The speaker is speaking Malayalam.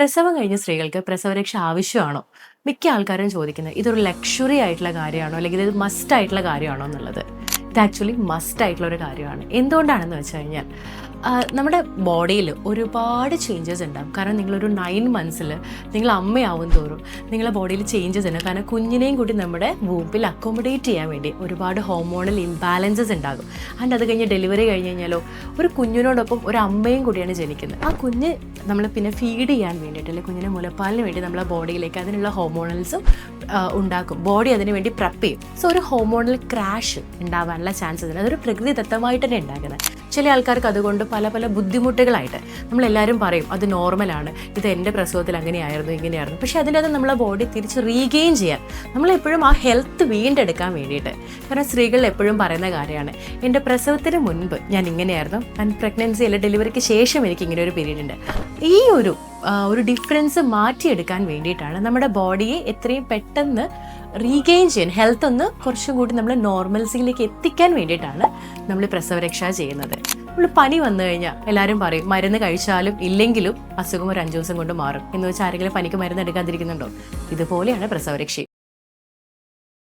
പ്രസവം കഴിഞ്ഞ സ്ത്രീകൾക്ക് പ്രസവരക്ഷ ആവശ്യമാണോ? മിക്ക ആൾക്കാരും ചോദിക്കുന്നത് ഇതൊരു ലക്ഷറി ആയിട്ടുള്ള കാര്യമാണോ? അല്ലെങ്കിൽ ഇത് മസ്റ്റ് ആയിട്ടുള്ള കാര്യമാണോ? എന്നുള്ളത്. ഇത് ആക്ച്വലി മസ്റ്റ് ആയിട്ടുള്ള ഒരു കാര്യമാണ്. എന്തുകൊണ്ടാണെന്ന് വെച്ച് കഴിഞ്ഞാൽ നമ്മുടെ ബോഡിയിൽ ഒരുപാട് ചേഞ്ചസ് ഉണ്ടാകും. കാരണം നിങ്ങളൊരു നയൻ മന്ത്സിൽ നിങ്ങൾ അമ്മയാവും തോറും നിങ്ങളുടെ ബോഡിയിൽ ചേഞ്ചസ് ഉണ്ടാകും കാരണം കുഞ്ഞിനെയും കൂടി നമ്മുടെ വൂപ്പിൽ അക്കോമഡേറ്റ് ചെയ്യാൻ വേണ്ടി ഒരുപാട് ഹോർമോണൽ ഇംബാലൻസസ് ഉണ്ടാകും. ആൻഡ് അത് കഴിഞ്ഞ് ഡെലിവറി കഴിഞ്ഞ് കഴിഞ്ഞാലോ ഒരു കുഞ്ഞിനോടൊപ്പം ഒരു അമ്മയും കൂടിയാണ് ജനിക്കുന്നത്. ആ കുഞ്ഞ് നമ്മൾ പിന്നെ ഫീഡ് ചെയ്യാൻ വേണ്ടിയിട്ട് അല്ലെങ്കിൽ കുഞ്ഞിനെ മുലപ്പാലിന് വേണ്ടി നമ്മളെ ബോഡിയിലേക്ക് അതിനുള്ള ഹോർമോണൽസും ഉണ്ടാക്കും. ബോഡി അതിന് വേണ്ടി പ്രപ്പ് ചെയ്യും. സോ ഒരു ഹോർമോണൽ ക്രാഷ് ഉണ്ടാവാനുള്ള ചാൻസസ് ഉണ്ട്. അതൊരു പ്രകൃതിദത്തമായിട്ട് തന്നെ ഉണ്ടാക്കുന്നത് ചില ആൾക്കാർക്ക് അതുകൊണ്ട് പല പല ബുദ്ധിമുട്ടുകളായിട്ട് നമ്മളെല്ലാവരും പറയും അത് നോർമലാണ് ഇത് എന്റെ പ്രസവത്തിൽ അങ്ങനെയായിരുന്നു ഇങ്ങനെയായിരുന്നു. പക്ഷേ അതിന്റെ അത് നമ്മളെ ബോഡി തിരിച്ച് റീഗെയിൻ ചെയ്യാൻ നമ്മളെപ്പോഴും ആ ഹെൽത്ത് വീണ്ടെടുക്കാൻ വേണ്ടിയിട്ട്. കാരണം സ്ത്രീകൾ എപ്പോഴും പറയുന്ന കാര്യമാണ് എന്റെ പ്രസവത്തിന് മുൻപ് ഞാൻ ഇങ്ങനെയായിരുന്നു ഞാൻ പ്രഗ്നൻസി അല്ലെ ഡെലിവറിക്ക് ശേഷം എനിക്ക് ഇങ്ങനെ ഒരു പീരീഡ് ഉണ്ട് ഈ ഒരു ഒരു ഡിഫറൻസ് മാറ്റിയെടുക്കാൻ വേണ്ടിയിട്ടാണ് നമ്മുടെ ബോഡിയെ എത്രയും പെട്ടെന്ന് റീഗെയിൻ ചെയ്യാൻ ഹെൽത്ത് ഒന്ന് കുറച്ചും കൂടി നമ്മൾ നോർമൽസിയിലേക്ക് എത്തിക്കാൻ വേണ്ടിയിട്ടാണ് നമ്മൾ പ്രസവരക്ഷ ചെയ്യുന്നത്. നമ്മൾ പനി വന്നു കഴിഞ്ഞാൽ എല്ലാവരും പറയും മരുന്ന് കഴിച്ചാലും ഇല്ലെങ്കിലും അസുഖം ഒരു അഞ്ചു ദിവസം കൊണ്ട് മാറും. എന്ന് വെച്ചാൽ ആരെങ്കിലും പനിക്ക് മരുന്ന് എടുക്കാതിരിക്കുന്നുണ്ടോ? ഇതുപോലെയാണ് പ്രസവരക്ഷ